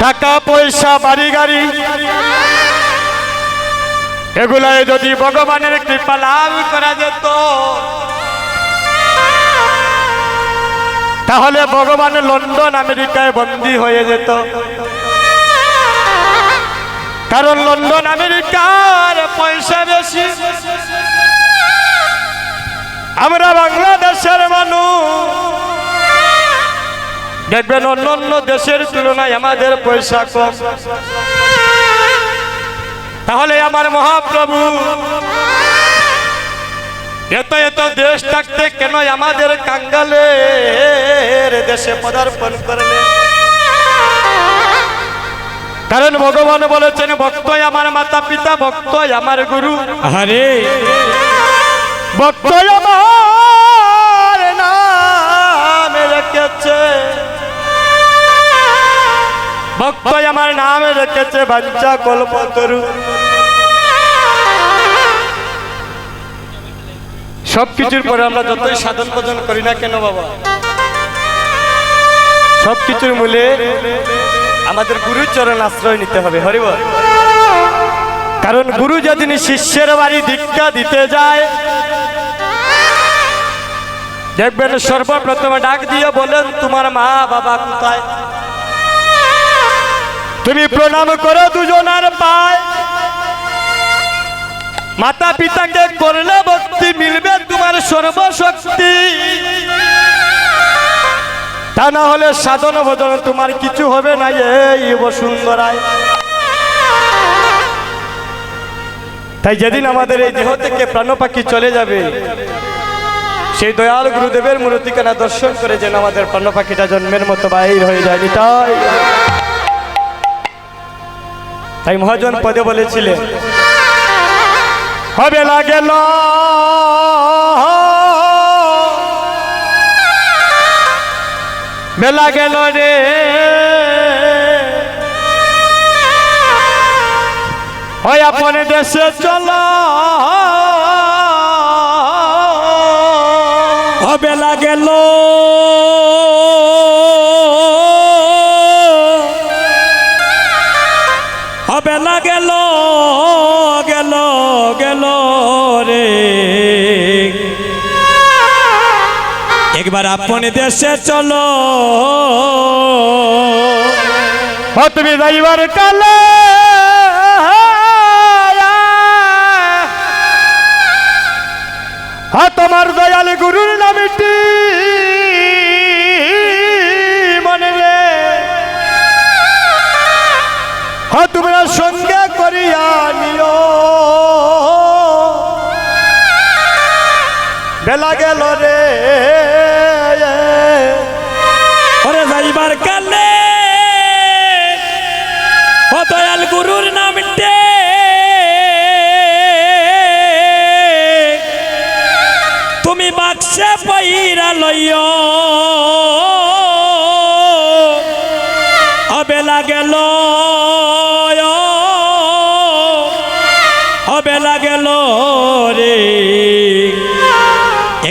টাকা, পয়সা, বাড়ি, গাড়ি। এগুলাই যদি ভগবানের কৃপা লাভ করা যেত, তাহলে ভগবান লন্ডন, আমেরিকায় বন্দী হয়ে যেত। কারণ লন্ডন, আমেরিকার পয়সা বেশি। আমরা বাংলাদেশের মানুষ। দেখবেন অন্য অন্য দেশের তুলনায় আমাদের পয়সা কম। তাহলে আমার মহাপ্রভু এত এত দেশ থাকতে কেন আমাদের কাঙ্গালে দেশে পদার্পণ করলে? কারণ ভগবান বলেছেন ভক্তই আমার মাতা পিতা ভক্তই আমার গুরু। হরে ভক্তই ভক্তই আমার নাম রেখেছে বাঞ্চা কল্পতরু। সব কিছুর পরে আমরা যতই সাধন ভজন করি না কেন বাবা? সব কিছুর মূলে আমাদের গুরুচরণ আশ্রয় নিতে হবে হরিবল কারণ গুরু যেদিন শিষ্যের বাড়ি দীক্ষা দিতে যায়, দেখবেন সর্বপ্রথমে ডাক দিয়ে বলেন, তোমার মা বাবা কোথায়? তুমি প্রণাম করো দুজনার পায়। মাতা পিতাকে করলে ভক্তি মিলবে তোমার সর্বশক্তি। তা না হলে সাধন ভজন তোমার কিছু হবে না এই বসুন্ধরায় তাই যেদিন আমাদের এই দেহ থেকে প্রাণ পাখি চলে যাবে, সেই দয়াল গুরুদেবের মূর্তিকানা দর্শন করে যেন আমাদের প্রাণ পাখিটা জন্মের মতো বাহির হয়ে যায়নি তাই তাই মহাজন পদে বলেছিলেন, হবে লাগেল বেলা গেল রে। ওই আপন দেশে চলো। হবে লাগেল হবে লাগেল গেল গেল রে। একবার আপন দেশে চলো। তুমি যাইবার কালে হা তোমার দয়াল গুরুর বেলা গেল রে। ওরে যাইবার কালে অতয়াল গুরুর নামটে তুমি বাক্সে পইরা লইয়।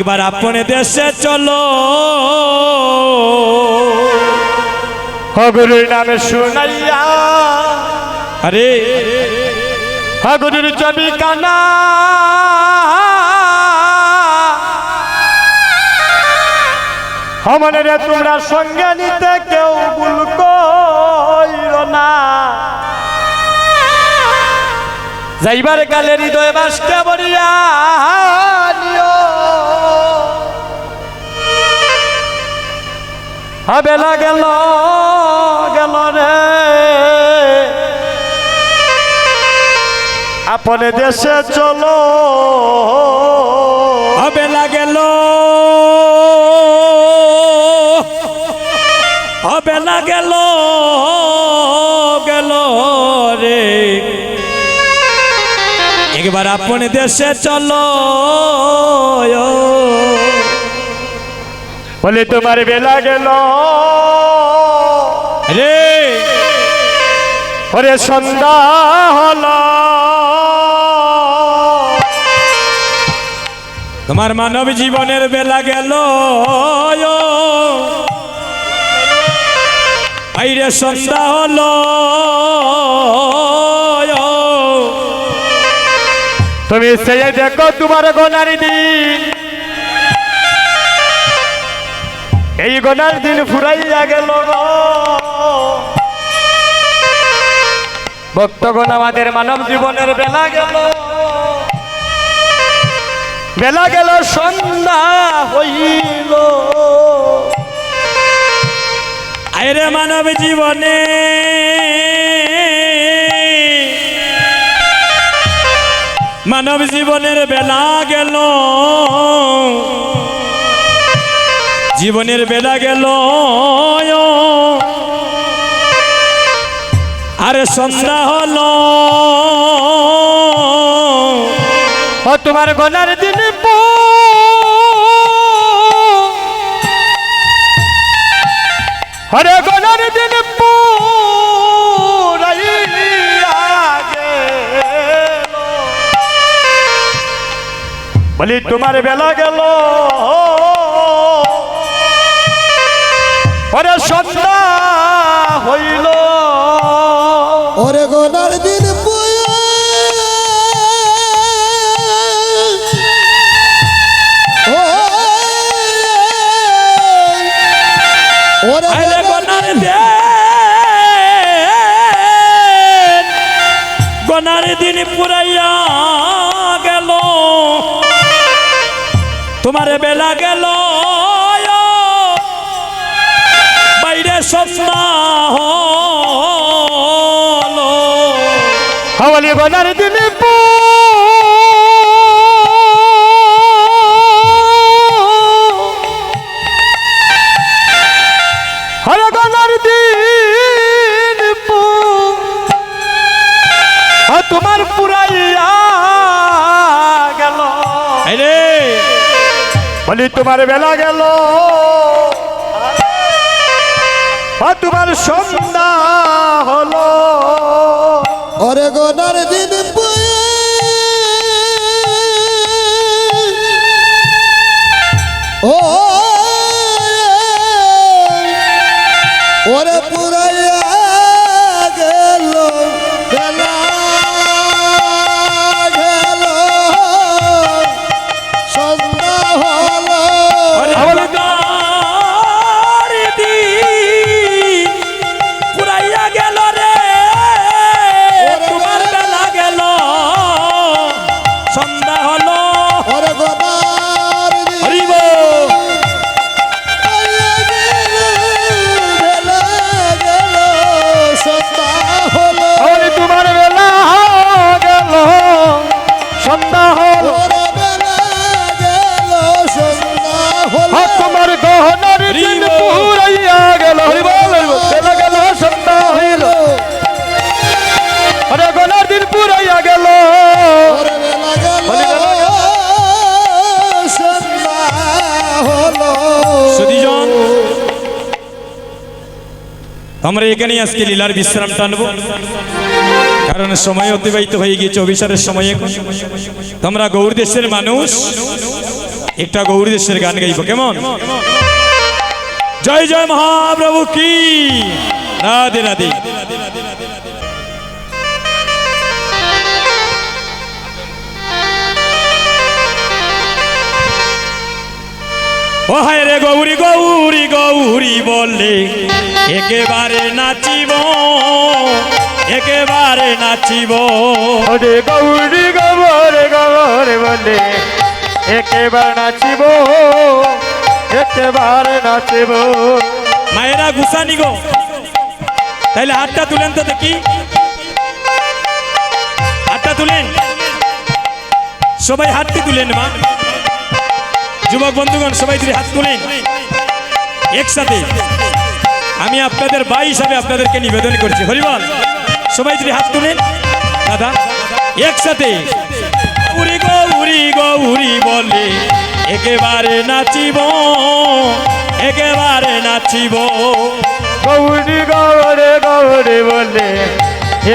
একবার আপন দেশে চলো। হগুরুর নামে শুনাইয়া। আরে। হগুরুর ছবি কানা। হমনে তোমরা সঙ্গে নিতে কেউ ভুল কইর না। যাইবার কালে হৃদয় বাসকে বরিয়া নিও। বেলা গেল গেল রে। আপন দেশে চলো। হবে লাগেল হবে লাগেল গেল রে। একবার আপন দেশে চলো বলে তোমার বেলা গেল। রে ওরে সন্ধ্যা হলো। তোমার মানব জীবনের বেলা গেল। বাইরে সন্ধ্যা হলো। তুমি সেই দেখো তোমার গোনার দিন। গোনার দিন ফুরাইয়া গেল। ভক্তগণ, আমাদের মানব জীবনের বেলা গেল। বেলা গেল, সন্ধ্যা হইল। আরে মানব জীবনে। মানব জীবনের বেলা গেল। জীবনের বেলা গেল আরে সন্ধ্যা হলো। তোমার গোনার দিন হরে গোনার দিন। বলি, তোমার বেলা গেল সন্ধ্যা হইল। ওরে গোনার দিন পুয়ে। ও ওরে গোনার দিন গনার দিন পুরাইয়া গেল। তোমার বেলা গেল। স্বপ্ন হলো। হবলি গোনার দিন হরে গোনার দিন তোমার পুরাইয়া গেল। বলি তোমার বেলা গেল। তোমার সন্ধ্যা হলো। ওরে গোনার দিন ওরে আমরা এখানেই আজকে লীলার বিশ্রাম টানবো। কারণ সময় অতিবাহিত হয়ে গিয়েছে, অভিসারের সময় এখন। তোমরা গৌর দেশের মানুষ, একটা গৌর দেশের গান গাইব, কেমন? জয় জয় মহাপ্রভু কি? রাধে রাধে। ও হায় রে গৌরী গৌরী গৌরী বললে একেবারে নাচিব একেবারে নাচিব। রে গৌরী গবরে গবরে বলে একেবার নাচিব একেবারে নাচিব। মায়েরা গুসানি গো তাহলে হাতটা তুলেন তো দেখি। হাতটা তুলেন। সবাই হাতটি তুলেন মা। যুবক বন্ধুগণ সবাই যদি হাত তুলেন। একসাথে। আমি আপনাদের ভাই হিসাবে আপনাদেরকে নিবেদন করছি। হরিবল সবাই যদি হাত তুলেন। দাদা একসাথে। উড়ি গো উড়ি গো উড়ি বলে। একেবারে নাচিব একেবারে নাচিব। গৌরী গৌরে গবরে বলে।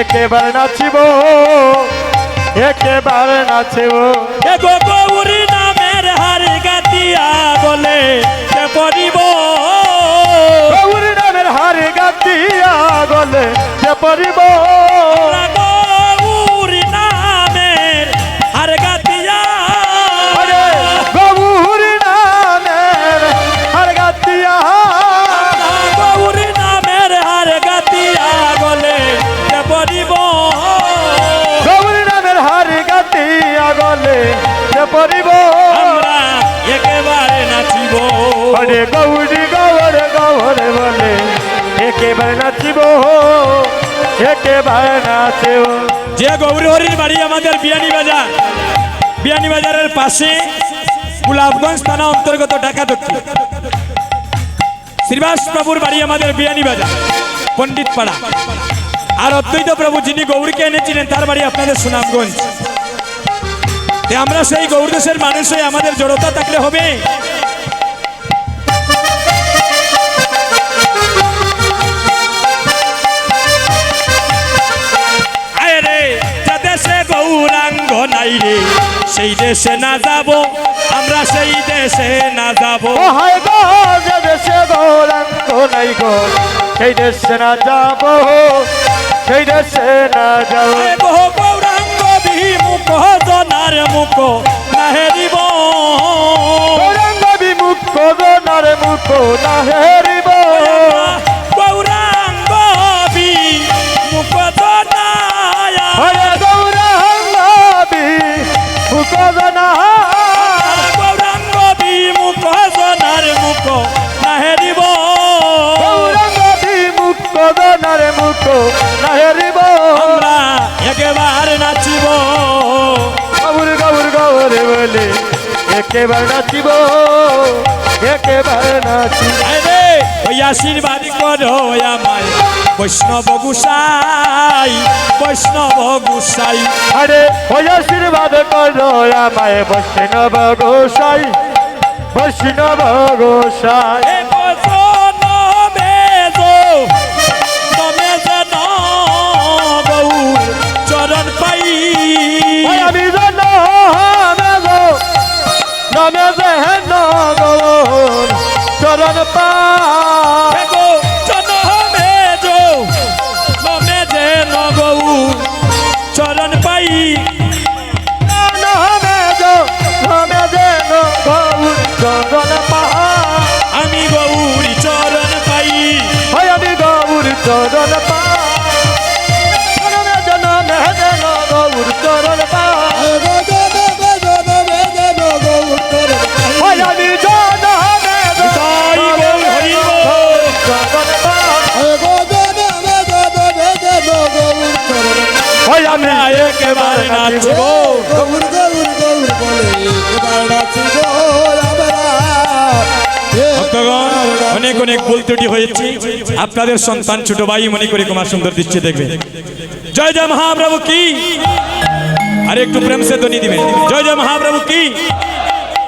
একেবারে নাচিব একেবারে নাচিব। এ গৌরী নামের হারি গাতিয়া বলে। কে গলে যে পরিব? যে গৌরী হরির বাড়ি আমাদের বিয়ানি বাজার। বিয়ানি বাজারের পাশে গুলাবগঞ্জ থানা অন্তর্গত ঢাকা দক্ষিণ। শ্রীবাস প্রভুর বাড়ি আমাদের বিয়ানি বাজার পণ্ডিত পাড়া আর অদ্বৈত প্রভু যিনি গৌরীকে এনেছিলেন, তার বাড়ি আপনাদের সুনামগঞ্জ। আমরা সেই গৌর দেশের মানুষ হয়ে আমাদের জড়তা থাকলে হবে। গৌরাঙ্গ নাই রে। সেই দেশে না যাব আমরা সেই দেশে না যাব। হায় গো যে দেশে গৌরাঙ্গ নাই গো সেই দেশে না যাব সেই দেশে না যাব। বহু গৌরাঙ্গ বিমুখ জনার মুখ নাহেরিব গৌরাঙ্গ বিমুখ গগনার মুখ না আমরা একেবারে নাচিব। বলে একেবারে নাচিব একেবারে নাচিব। আরে ওই আশীর্বাদ করো আমায়। বৈষ্ণব গুসাই বৈষ্ণব গুসাই। আরে ওই আশীর্বাদ করো আমায়। বৈষ্ণব গোসাই বৈষ্ণব গোসাই। পার অনেক অনেক ভুল ত্রুটি হয়েছে। আপনাদের সন্তান ছোট ভাই মনে করে কুমার সুন্দর দিচ্ছে দেখবে। জয় জয় মহাপ্রভু কি? আরে একটু প্রেম সে ধ্বনি দিবে জয় জয় মহাপ্রভু কি?